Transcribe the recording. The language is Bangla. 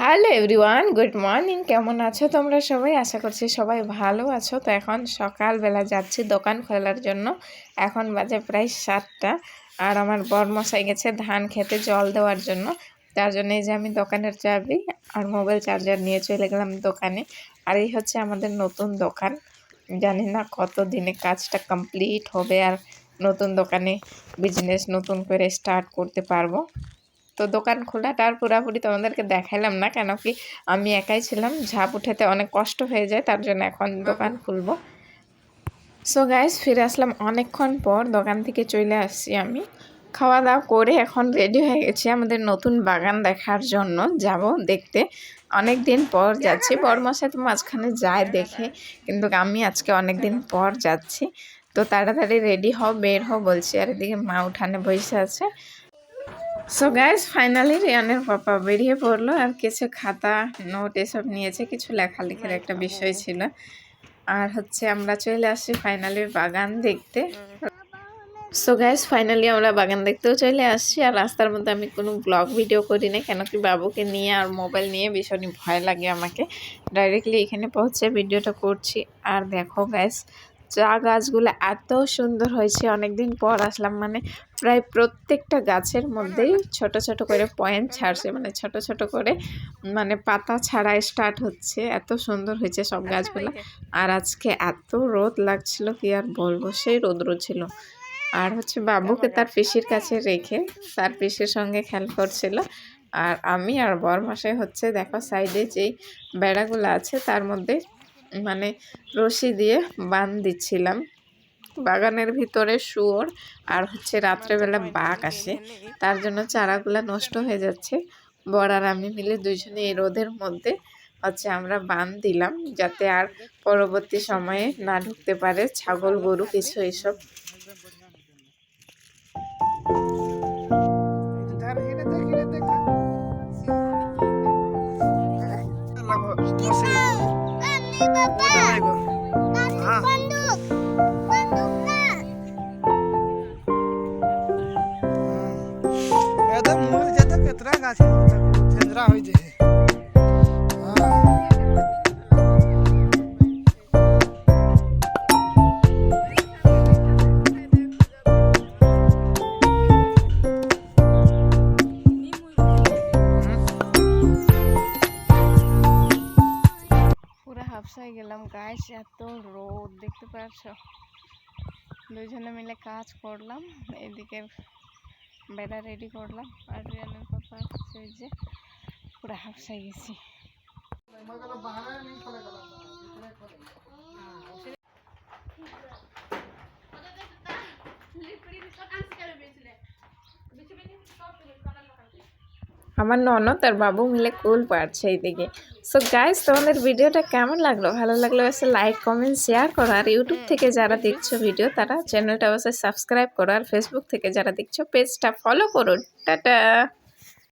Hello everyone, good morning. কেমন আছো তোমরা সবাই? আশা করছি সবাই ভালো আছো। তো এখন সকালবেলা যাচ্ছি দোকান খোলার জন্য। এখন বাজে প্রায় সাতটা আর আমার বরমশাই গেছে ধান খেতে জল দেওয়ার জন্য। তার জন্য এই যে আমি দোকানের চাবি আর মোবাইল চার্জার নিয়ে চলে গেলাম দোকানে। আর এই হচ্ছে আমাদের নতুন দোকান। জানি না কত দিনে কাজটা কমপ্লিট হবে আর নতুন দোকানে বিজনেস নতুন করে স্টার্ট করতে পারব। তো দোকান খোলাটা আর পুরাপুরি তোমাদেরকে দেখাইলাম না কেন কি আমি একাই ছিলাম ঝাঁপ উঠাতে অনেক কষ্ট হয়ে যায় তার জন্য এখন দোকান খুলবো। সো গাইস ফিরে আসলাম অনেকক্ষণ পর দোকান থেকে চলে আসছি আমি। খাওয়া দাওয়া করে এখন রেডি হয়ে গেছি আমাদের নতুন বাগান দেখার জন্য যাব দেখতে। অনেক দিন পর যাচ্ছি বড়মশাই তো মাঝখানে যায় দেখে কিন্তু আমি আজকে অনেক দিন পর যাচ্ছি। তো তাড়াতাড়ি রেডি হও বের হও বলছি আর এদিকে মা উঠানে বসে আছে। সো গাইজ ফাইনালি রিয়ানের পাপা বেরিয়ে পড়ল আর কিছু খাতা নোট এসব নিয়েছে, কিছু লেখালেখির একটা বিষয় ছিল। আর হচ্ছে আমরা চলে আসছি ফাইনালি বাগান দেখতে। সো গাইজ ফাইনালি আমরা বাগান দেখতেও চলে আসছি আর রাস্তার মধ্যে আমি কোনো ব্লগ ভিডিও করি না কেন কি বাবুকে নিয়ে আর মোবাইল নিয়ে ভীষণই ভয় লাগে আমাকে। ডাইরেক্টলি এখানে পৌঁছে ভিডিওটা করছি। আর দেখো গাইজ চা গাছগুলো এত সুন্দর হয়েছে। অনেকদিন পর আসলাম মানে প্রায় প্রত্যেকটা গাছের মধ্যেই ছোট ছোট করে পয়েন্ট ছাড়ছে মানে ছোট ছোট করে মানে পাতা ছাড়া স্টার্ট হচ্ছে। এত সুন্দর হয়েছে সব গাছগুলো। আর আজকে এত রোদ লাগছিল কি আর বলব সেই রৌদ্র ছিল। আর হচ্ছে বাবুকে তার পিসির কাছে রেখে তার পিসির সঙ্গে খেল করছিল। আর আমি আর বরমাসে হচ্ছে দেখো সাইডে যেই বেড়াগুলো আছে তার মধ্যে মানে রশি দিয়ে বান দিচ্ছিলাম। বাগানের ভিতরে শুয়োর আর হচ্ছে রাত্রেবেলা বাঘ আসে। তার জন্য চারাগুলা নষ্ট হয়ে যাচ্ছে। বর আর আমি মিলে দুজনে এই রোদের মধ্যে হচ্ছে আমরা বান দিলাম যাতে আর পরবর্তী সময়ে না ঢুকতে পারে ছাগল গরু কিছু Eda mul jada ketra gache chandra hoy je হাফসায় গেলাম। গাছ এত রোদ, দেখতে পাচ্ছ? দুজনে মিলে কাজ করলাম, এদিকে বেড়া রেডি করলাম। আর রিয়ানের পাপা হচ্ছে যে পুরো হাফসায় গেছি। আমার ননদ আর বাবু মিলে কুল পাড়ছে এইদিকে। সো গাইজ তোমাদের ভিডিওটা কেমন লাগল? ভালো লাগলে অবশ্যই লাইক কমেন্ট শেয়ার করো। আর ইউটিউব থেকে যারা দেখছ ভিডিও তারা চ্যানেলটা অবশ্যই সাবস্ক্রাইব করো। আর ফেসবুক থেকে যারা দেখছ পেজটা ফলো করো। টাটা!